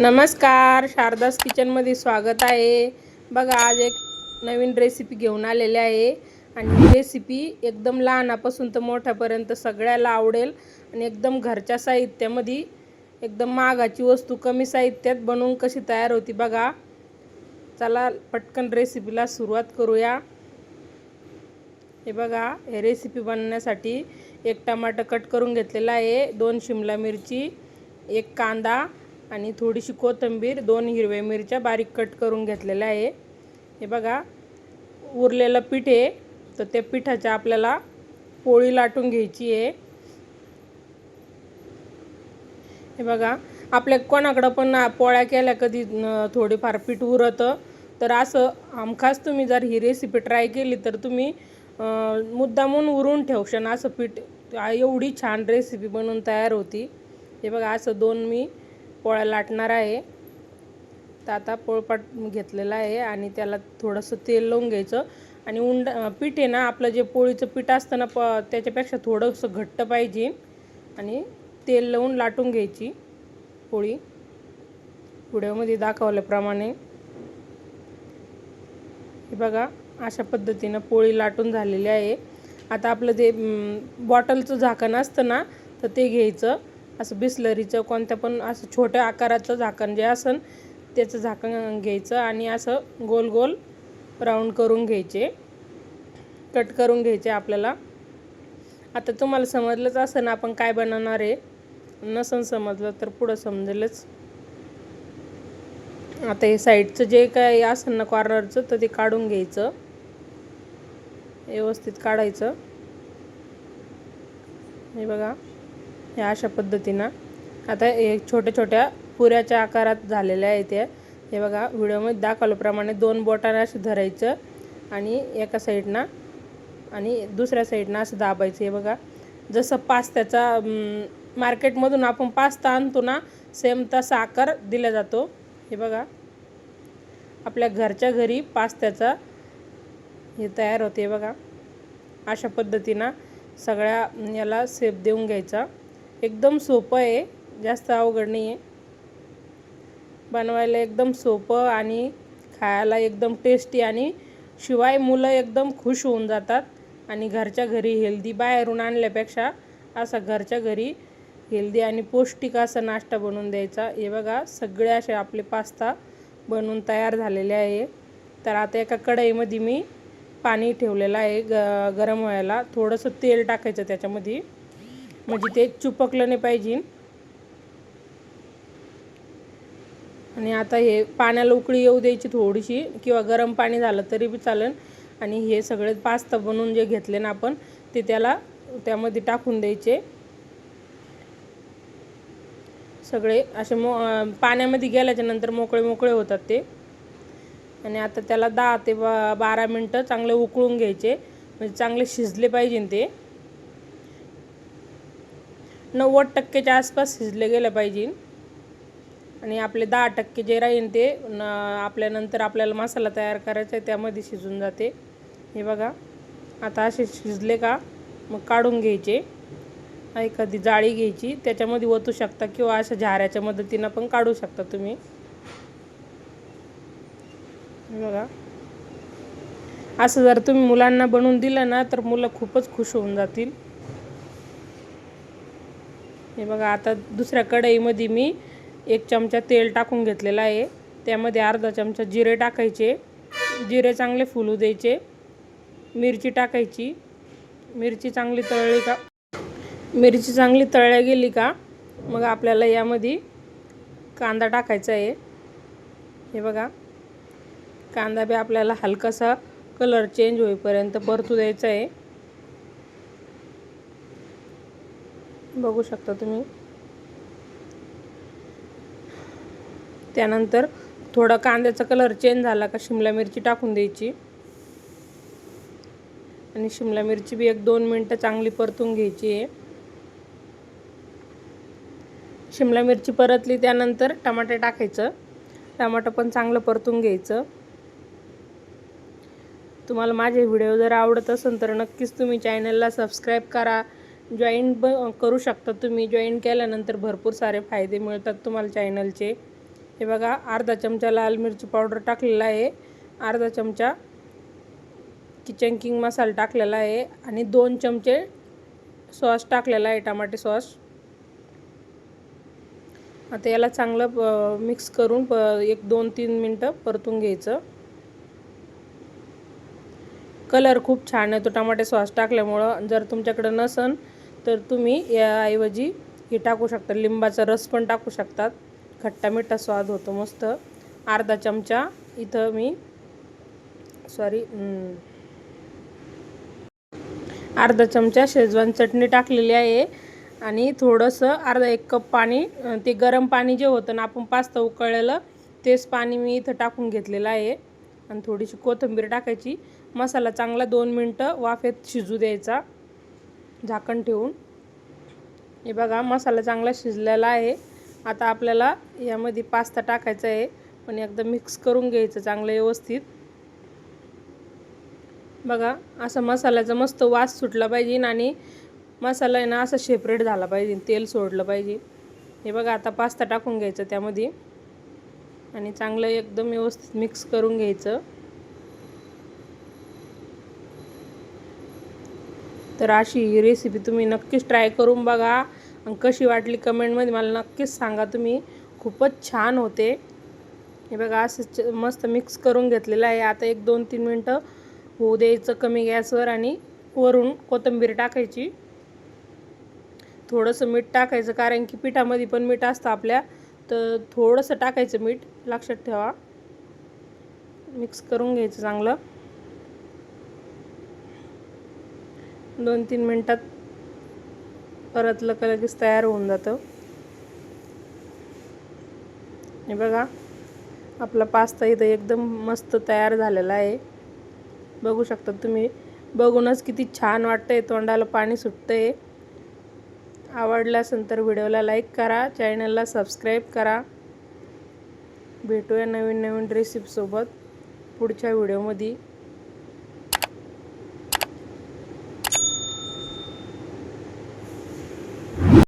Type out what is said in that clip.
नमस्कार शारदास किचनमध्ये स्वागत आहे. बघा आज एक नवीन रेसिपी घेऊन आलेली आहे. आणि ही रेसिपी एकदम लहानापासून तर मोठ्यापर्यंत सगळ्याला आवडेल. आणि एकदम घरच्या साहित्यामध्ये एकदम महागाची वस्तू कमी साहित्यात बनवून कशी तयार होती बघा. चला पटकन रेसिपीला सुरुवात करूया. हे बघा हे रेसिपी बनवण्यासाठी एक टमाटर कट करून घेतलेला आहे. दोन शिमला मिरची एक कांदा आणि थोडीशी कोथिंबीर दोन हिरव्या मिरच्या बारीक कट करून घेतलेल्या आहे. हे बघा उरलेलं पीठ आहे. तर त्या पिठाच्या आपल्याला पोळी लाटून घ्यायची आहे. हे बघा आपल्या कोणाकडं पण पोळ्या केल्या कधी थोडेफार थोडीफार पीठ उरतं तर असं हमखास तुम्ही जर ही रेसिपी ट्राय केली तर तुम्ही मुद्दामून उरून ठेवशान असं पीठ एवढी छान रेसिपी बनवून तयार होती. हे बघा असं दोन मी पोळ्या लाटणार आहे. तर आता पोळपाट घेतलेला आहे आणि त्याला थोडंसं तेल लावून घ्यायचं. आणि उंड पीठ आहे ना आपलं जे पोळीचं पीठ असतं ना प त्याच्यापेक्षा थोडंसं घट्ट पाहिजे. आणि तेल लावून लाटून घ्यायची पोळी. व्हिडिओमध्ये दाखवल्याप्रमाणे. हे बघा अशा पद्धतीनं पोळी लाटून झालेली आहे. आता आपलं जे बॉटलचं झाकण असतं ना तर ते घ्यायचं. असं बिस्लरीचं कोणत्या पण असं छोट्या आकाराचं झाकण जे असेल त्याचं झाकण घ्यायचं आणि असं गोल गोल राऊंड करून घ्यायचे. कट करून घ्यायचे आपल्याला. आता तुम्हाला समजलंच असं ना आपण काय बनवणार आहे. नसन समजलं तर पुढं समजेलच. आता हे साईडचं जे काय असेल ना कॉर्नरचं तर ते काढून घ्यायचं. व्यवस्थित काढायचं. हे बघा. ह्या अशा पद्धतीनं. आता हे छोट्या छोट्या पुऱ्याच्या आकारात झालेल्या आहेत त्या हे बघा व्हिडिओमध्ये दाखवल्याप्रमाणे दोन बोटाने असं धरायचं आणि एका साईडनं आणि दुसऱ्या साईडनं असं दाबायचं. हे बघा जसं पास्त्याचा मार्केटमधून आपण पास्ता आणतो ना सेम तसा आकार दिला जातो. हे बघा आपल्या घरच्या घरी पास्त्याचा हे तयार होते. बघा अशा पद्धतीनं सगळ्या याला सेप देऊन घ्यायचा. एकदम सोपं आहे. जास्त अवघड नाही आहे बनवायला एकदम सोपं आणि खायला एकदम टेस्टी आणि शिवाय मुलं एकदम खुश होऊन जातात. आणि घरच्या घरी हेल्दी बाहेरून आणल्यापेक्षा असा घरच्या घरी हेल्दी आणि पौष्टिक असा नाश्ता बनवून द्यायचा. हे बघा सगळे असे आपले पास्ता बनवून तयार झालेले आहे. तर आता एका कढईमध्ये मी पाणी ठेवलेलं आहे ग गरम व्हायला. थोडंसं तेल टाकायचं त्याच्यामध्ये. म्हणजे ते चुपकलं नाही पाहिजे. आणि आता हे पाण्याला उकळी येऊ द्यायची थोडीशी किंवा गरम पाणी झालं तरी बी चालेल. आणि हे सगळे पास्ता बनवून जे घेतले ना आपण ते त्याला त्यामध्ये टाकून द्यायचे. सगळे असे मो पाण्यामध्ये गेल्याच्यानंतर मोकळे मोकळे होतात ते. आणि आता त्याला दहा ते बा बारा मिनटं चांगले उकळून घ्यायचे. म्हणजे चांगले शिजले पाहिजे ते. नव्वद टक्केच्या आसपास शिजले गेलं पाहिजे. आणि आपले दहा टक्के जे राहीन ते न आपल्यानंतर आपल्याला मसाला तयार करायचा आहे त्यामध्ये शिजून जाते. हे बघा आता असे शिजले का मग काढून घ्यायचे. एखादी जाळी घ्यायची त्याच्यामध्ये ओतू शकता किंवा अशा झाऱ्याच्या मदतीनं पण काढू शकता तुम्ही. हे बघा. असं जर तुम्ही मुलांना बनवून दिलं ना तर मुलं खूपच खुश होऊन जातील. हे बघा आता दुसऱ्या कढईमध्ये मी एक चमचा तेल टाकून घेतलेला आहे. त्यामध्ये अर्धा चमचा जिरे टाकायचे. जिरे चांगले फुलू द्यायचे. मिरची टाकायची. मिरची चांगली तळली का? मिरची चांगली तळल्या गेली का? मग आपल्याला यामध्ये कांदा टाकायचा आहे. हे बघा कांदा बी आपल्याला हलकासा कलर चेंज होईपर्यंत परतू द्यायचा आहे. बघू शकता तुम्ही. त्यानंतर थोडा कांद्याचा कलर चेंज झाला का शिमला मिरची टाकून द्यायची. आणि शिमला मिरची बी एक दोन मिनटं चांगली परतून घ्यायची आहे. शिमला मिरची परतली त्यानंतर टमाटे टाकायचं. टमाटं पण चांगलं परतून घ्यायचं. तुम्हाला माझे व्हिडिओ जर आवडत असेल तर नक्कीच तुम्ही चॅनलला सबस्क्राईब करा. जॉईन ब करू शकता तुम्ही. जॉईन केल्यानंतर भरपूर सारे फायदे मिळतात तुम्हाला चॅनलचे हे बघा अर्धा चमचा लाल मिरची पावडर टाकलेला आहे. अर्धा चमचा किचन किंग मसाला टाकलेला आहे. आणि दोन चमचे सॉस टाकलेला आहे टमाटे सॉस आता याला चांगलं मिक्स करून प एक दोन तीन मिनटं परतून घ्यायचं. कलर खूप छान येतो टमाटे सॉस टाकल्यामुळं. जर तुमच्याकडं नसन तर तुम्ही याऐवजी हे टाकू शकता. लिंबाचा रस पण टाकू शकतात. खट्टा मिठा स्वाद होतो मस्त. अर्धा चमचा इथं मी सॉरी अर्धा चमचा शेजवान चटणी टाकलेली आहे. आणि थोडंसं अर्धा एक कप पाणी ते गरम पाणी जे होतं ना आपण पास्ता उकळलेलं तेच पाणी मी इथं टाकून घेतलेलं आहे. आणि थोडीशी कोथिंबीर टाकायची. मसाला चांगला दोन मिनटं वाफेत शिजू द्यायचा. झाकण ठेवून. हे बघा मसाला चांगला शिजलेला आहे. आता आपल्याला यामध्ये पास्ता टाकायचा आहे. पण एकदा मिक्स करून घ्यायचं चांगलं व्यवस्थित. बघा असं मसाल्याचा मस्त वास सुटला पाहिजे आणि मसाला आहे ना असं सेपरेट झाला पाहिजे. तेल सोडलं पाहिजे. हे बघा आता पास्ता टाकून घ्यायचं त्यामध्ये. आणि चांगलं एकदम व्यवस्थित मिक्स करून घ्यायचं. तर अशी ही रेसिपी तुम्ही नक्कीच ट्राय करून बघा. आणि कशी वाटली कमेंटमध्ये मला नक्कीच सांगा. तुम्ही खूपच छान होते. हे बघा असं मस्त मिक्स करून घेतलेलं आहे. आता एक दोन तीन मिनटं होऊ द्यायचं कमी गॅसवर आणि वरून कोथिंबीर टाकायची. थोडंसं मीठ टाकायचं कारण की पिठामध्ये पण मीठ असतं आपल्या. तर थोडंसं टाकायचं मीठ. लक्षात ठेवा. मिक्स करून घ्यायचं चांगलं. दोन तीन मिनटात परतलं का लगेच तयार होऊन जातं. हे बघा आपला पास्ता इथं एकदम मस्त तयार झालेला आहे. बघू शकता तुम्ही बघूनच किती छान वाटतंय तोंडाला पाणी सुटतंय. आवडला असेल तर व्हिडिओला लाईक करा चॅनलला सबस्क्राईब करा. भेटूया नवीन नवीन रेसिपीसोबत पुढच्या व्हिडिओमध्ये.